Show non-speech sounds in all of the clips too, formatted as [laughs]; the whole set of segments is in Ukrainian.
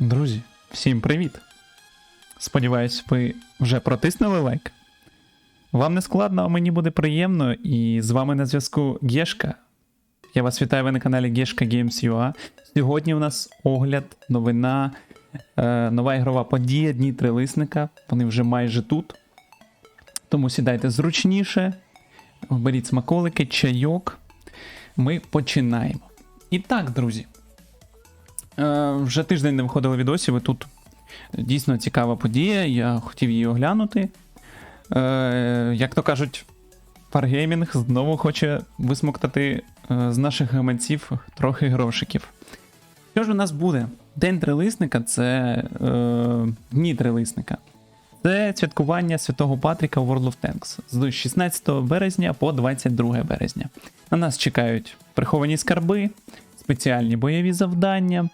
Друзі, всім привіт! Сподіваюсь, ви вже протиснули лайк. Вам не складно, а мені буде приємно, і з вами на зв'язку Гешка. Я вас вітаю ви на каналі Гешка Games UA. Сьогодні у нас огляд, новина, е, нова ігрова подія, Дні Трилисника. Вони вже майже тут. Тому сідайте зручніше, беріть смаколики, чайок. Ми починаємо. І так, друзі. Е, вже тиждень не виходило відосів, і тут дійсно цікава подія. Я хотів її оглянути. Е, як то кажуть, Fargaming знову хоче висмоктати е, з наших гаманців трохи грошиків. Що ж у нас буде? День трилисника це е, дні трилисника. Це святкування Святого Патріка у World of Tanks з 16 березня по 22 березня. На нас чекають приховані скарби, спеціальні бойові завдання,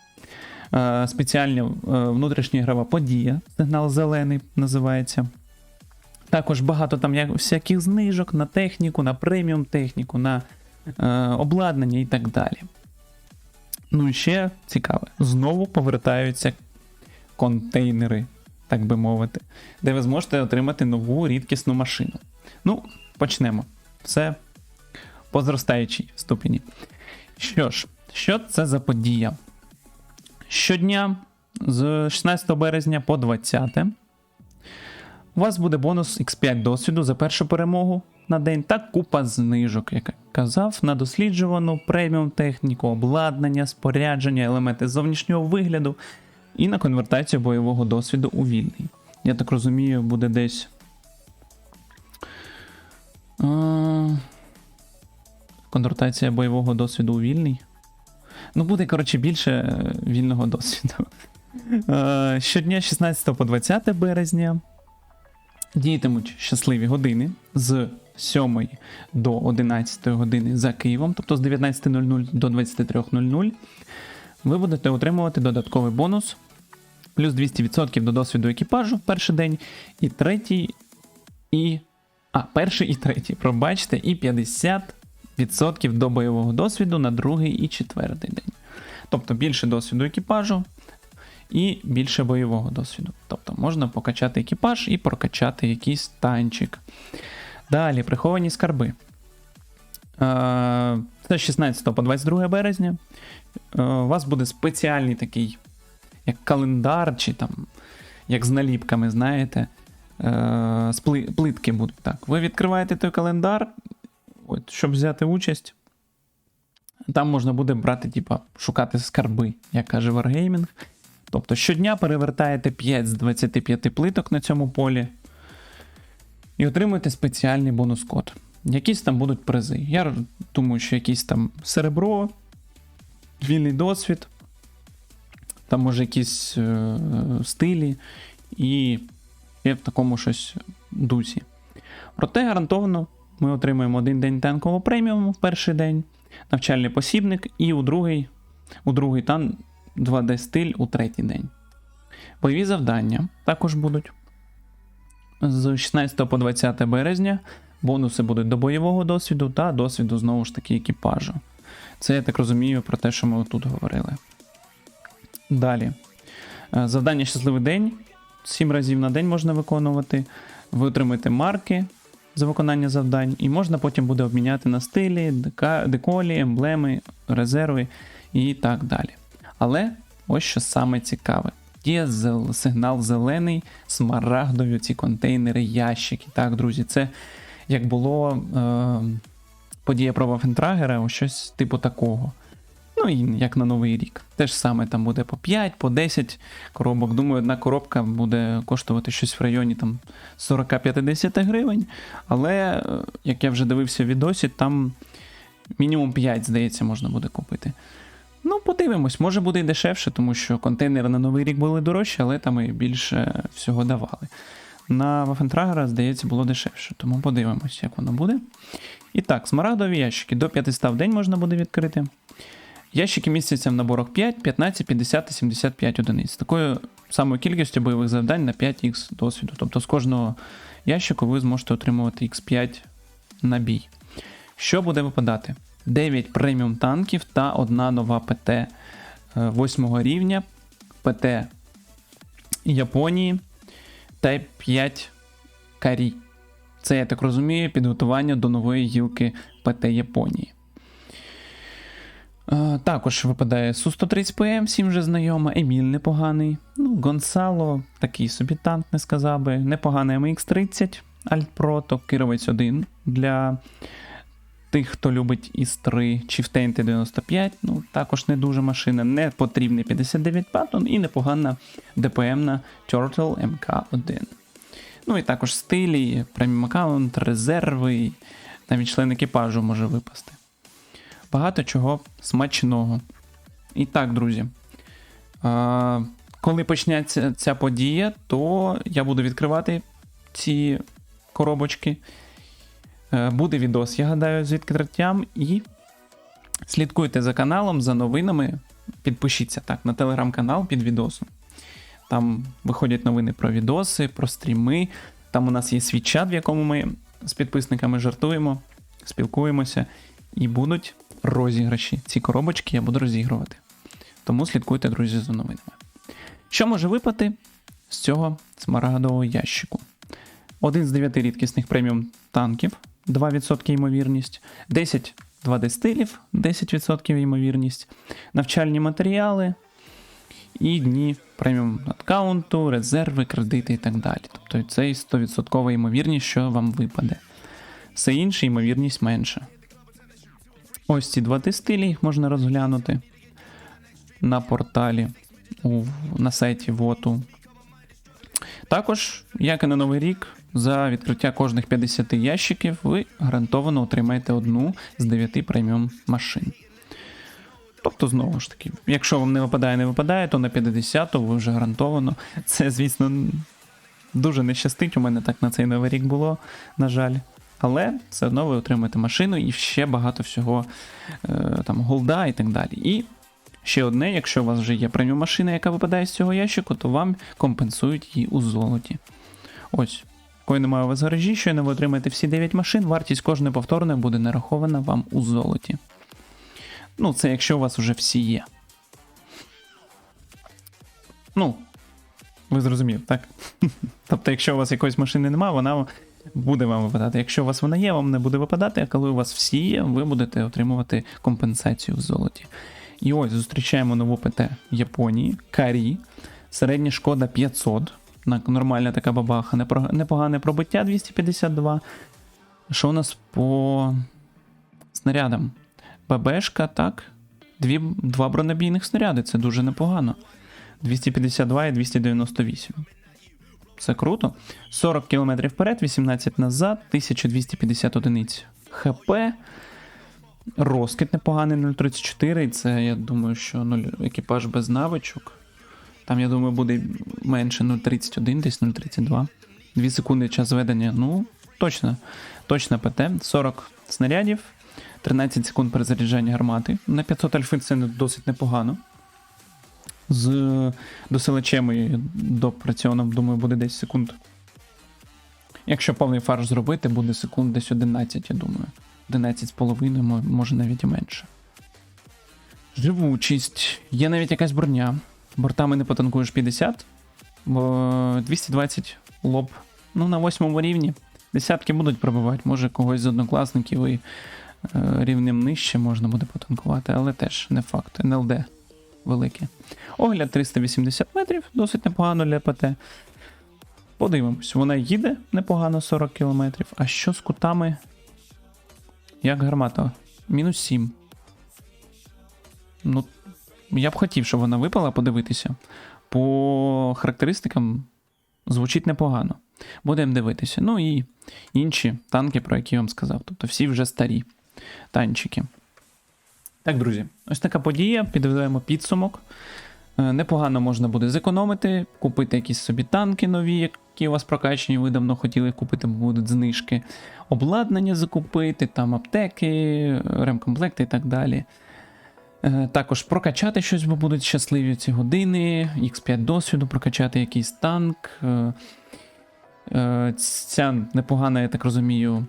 е, спеціальна е, внутрішня ігрова подія, сигнал зелений називається. Також багато там всяких знижок на техніку, на преміум техніку, на е, обладнання і так далі. Ну і ще цікаве, знову повертаються контейнери, так би мовити, де ви зможете отримати нову рідкісну машину. Ну, почнемо. Все по зростаючій ступені. Що ж, що це за подія? Щодня з 16 березня по 20 у вас буде бонус X5 досвіду за першу перемогу на день та купа знижок, як казав, на досліджувану преміум техніку, обладнання, спорядження, елементи зовнішнього вигляду і на конвертацію бойового досвіду у вільний. Я так розумію, буде десь. Конвертація бойового досвіду у вільний. Ну, буде, коротше, більше е, вільного досвіду. [laughs] Е, Щодня 16 по 20 березня діятимуть щасливі години з 7 до 11 години за Києвом, тобто з 19.00 до 23.00. Ви будете отримувати додатковий бонус, плюс 200% до досвіду екіпажу в перший день, і третій, і. А, перший і третій, пробачте, і 50% до бойового досвіду на другий і четвертий день. Тобто більше досвіду екіпажу і більше бойового досвіду. Тобто можна покачати екіпаж і прокачати якийсь танчик. Далі, приховані скарби. Е, Це 16 по 22 березня. Е, У вас буде спеціальний такий, як календар, чи там, як з наліпками, знаєте. е, Плитки будуть так. Ви відкриваєте той календар, от, щоб взяти участь. Там можна буде брати, типа, шукати скарби, як каже Wargaming. Тобто щодня перевертаєте 5 з 25 плиток на цьому полі і отримуєте спеціальний бонус-код. Якісь там будуть призи. Я думаю, що якісь там серебро, вільний досвід, там може якісь е, стилі і є в такому щось дусі. Проте гарантовано ми отримуємо один день танкового преміуму в перший день, навчальний посібник, і у другий, у другий тан 2D стиль у третій день. Бойові завдання також будуть. З 16 по 20 березня бонуси будуть до бойового досвіду та досвіду знову ж таки екіпажу. Це я так розумію про те, що ми тут говорили. Далі. Е, Завдання щасливий день. 7 разів на день можна виконувати. Ви отримаєте марки за виконання завдань, і можна потім буде обміняти на стилі, деколі, емблеми, резерви і так далі. Але ось що саме цікаве. Є сигнал зелений, смарагдові, ці контейнери, ящики. Так, друзі, це як було е, подія про Вафентрагера, ось щось типу такого. Ну і як на Новий рік. Те ж саме там буде по 5, по 10 коробок. Думаю, одна коробка буде коштувати щось в районі там 40-50 гривень. Але, е, як я вже дивився в відосі, там мінімум 5, здається, можна буде купити. Ну, подивимось, може буде і дешевше, тому що контейнери на Новий рік були дорожчі, але там і більше всього давали. На Вафентрагера, здається, було дешевше, тому подивимось, як воно буде. І так, смарагдові ящики до 500 в день можна буде відкрити. Ящики містяться в наборах 5, 15, 50 та 75 одиниць. Такою самою кількістю бойових завдань на 5х досвіду. Тобто з кожного ящику ви зможете отримувати X5 на бій. Що буде випадати? 9 преміум танків та одна нова ПТ 8 рівня. ПТ Японії Type 5 Карі. Це, я так розумію, підготування до нової гілки ПТ Японії. Е, Також випадає Су-130ПМ, всім вже знайома, Еміль непоганий. Ну, Гонсало, такий собі танк, не сказав би. Непоганий MX-30, Alt Pro, то Кировець 1 для тих, хто любить ІС-3, Chieftain T95, ну також не дуже машина, не потрібний 59 паттон і непогана ДПМна Turtle MK1. Ну і також стилі, преміум аккаунт, резерви, навіть член екіпажу може випасти. Багато чого смачного. І так, друзі. Коли почнеться ця подія, то я буду відкривати ці коробочки. Е, Буде відос, я гадаю, з відкриттям. І слідкуйте за каналом, за новинами. Підпишіться так на телеграм-канал під відосом. Там виходять новини про відоси, про стріми. Там у нас є свій чат, в якому ми з підписниками жартуємо, спілкуємося. І будуть розіграші. Ці коробочки я буду розігрувати. Тому слідкуйте, друзі, за новинами. Що може випати з цього смарагдового ящику? Один з 9 рідкісних преміум танків, 2% ймовірність, 10 2D стилів, 10% ймовірність, навчальні матеріали і дні преміум аккаунту, резерви, кредити і так далі. Тобто це 100% ймовірність, що вам випаде. Все інше, ймовірність менша. Ось ці два стилі їх можна розглянути на порталі у, на сайті ВОТу. Також, як і на Новий рік, за відкриття кожних 50 ящиків ви гарантовано отримаєте одну з 9 преміум машин. Тобто, знову ж таки, якщо вам не випадає, не випадає, то на 50-ту ви вже гарантовано. Це, звісно, дуже не щастить. У мене так на цей новий рік було, на жаль. Але все одно ви отримаєте машину і ще багато всього е, там голда і так далі. І ще одне, якщо у вас вже є преміум машина, яка випадає з цього ящику, то вам компенсують її у золоті. Ось. Коли немає у вас гаражі, щойно ви отримаєте всі 9 машин, вартість кожної повторної буде нарахована вам у золоті. Ну, це якщо у вас вже всі є. Ну, ви зрозуміли, так? [laughs] Тобто, якщо у вас якоїсь машини немає, вона буде вам випадати. Якщо у вас вона є, вам не буде випадати, а коли у вас всі є, ви будете отримувати компенсацію в золоті. І ось зустрічаємо нову ПТ Японії, Карі, середня шкода 500. На- Нормальна така бабаха, непогане пробиття 252. Що у нас по снарядам? ББшка, так. Дві, два бронебійних снаряди, це дуже непогано. 252 і 298. Це круто. 40 км вперед, 18 назад, 1250 одиниць ХП. Розкид непоганий 0,34. Це, я думаю, що 0, екіпаж без навичок. Там, я думаю, буде менше 0,31, десь 0,32. 2 секунди час ведення. Ну, точно. Точно ПТ. 40 снарядів, 13 секунд перезаряджання гармати. На 500 альфи це досить непогано. З досилачем і допрацьованим, думаю, буде 10 секунд. Якщо повний фарш зробити, буде секунд десь 11, я думаю. 11 з половиною, може навіть і менше. Живучість. Є навіть якась броня. Бортами не потанкуєш 50, бо 220 лоб. Ну, на восьмому рівні. Десятки будуть пробивати. Може, когось з однокласників і е, рівнем нижче можна буде потанкувати, але теж не факт. НЛД велике. Огляд 380 метрів, досить непогано для ПТ. Подивимось, вона їде непогано 40 км. А що з кутами? Як гармата? Мінус 7. Ну, я б хотів, щоб вона випала, подивитися. По характеристикам звучить непогано. Будемо дивитися. Ну і інші танки, про які я вам сказав. Тобто всі вже старі танчики. Так, друзі, ось така подія. Підведемо підсумок. Е, Непогано можна буде зекономити, купити якісь собі танки нові, які у вас прокачені, ви давно хотіли купити, бо будуть знижки. Обладнання закупити, там аптеки, ремкомплекти і так далі. Е, Також прокачати щось, бо будуть щасливі ці години, X5 досвіду, прокачати якийсь танк. Е, Ця непогана, я так розумію,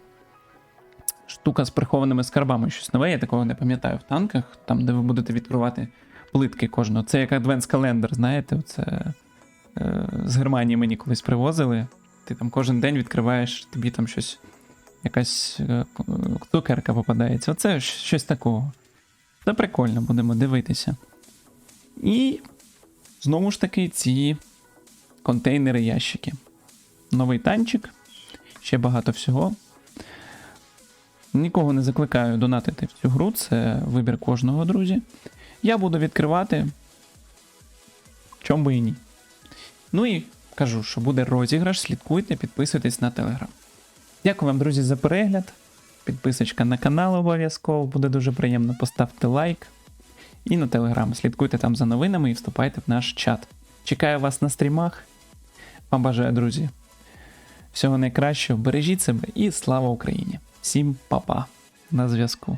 штука з прихованими скарбами. Щось нове, я такого не пам'ятаю в танках, там, де ви будете відкривати плитки кожного. Це як Advance Calendar, знаєте, це е, з Германії мені колись привозили. Ти там кожен день відкриваєш, тобі там щось, якась е, цукерка попадається. Оце щось такого. Це прикольно, будемо дивитися. І знову ж таки ці контейнери ящики. Новий танчик, ще багато всього. Нікого не закликаю донатити в цю гру, це вибір кожного, друзі. Я буду відкривати. Чом би і ні. Ну і кажу, що буде розіграш, слідкуйте, підписуйтесь на телеграм. Дякую вам, друзі, за перегляд. Підписочка на канал обов'язково, буде дуже приємно. Поставте лайк. І на телеграм. Слідкуйте там за новинами і вступайте в наш чат. Чекаю вас на стрімах. Вам бажаю, друзі. Всього найкращого, бережіть себе і слава Україні! Всім па-па. На зв'язку.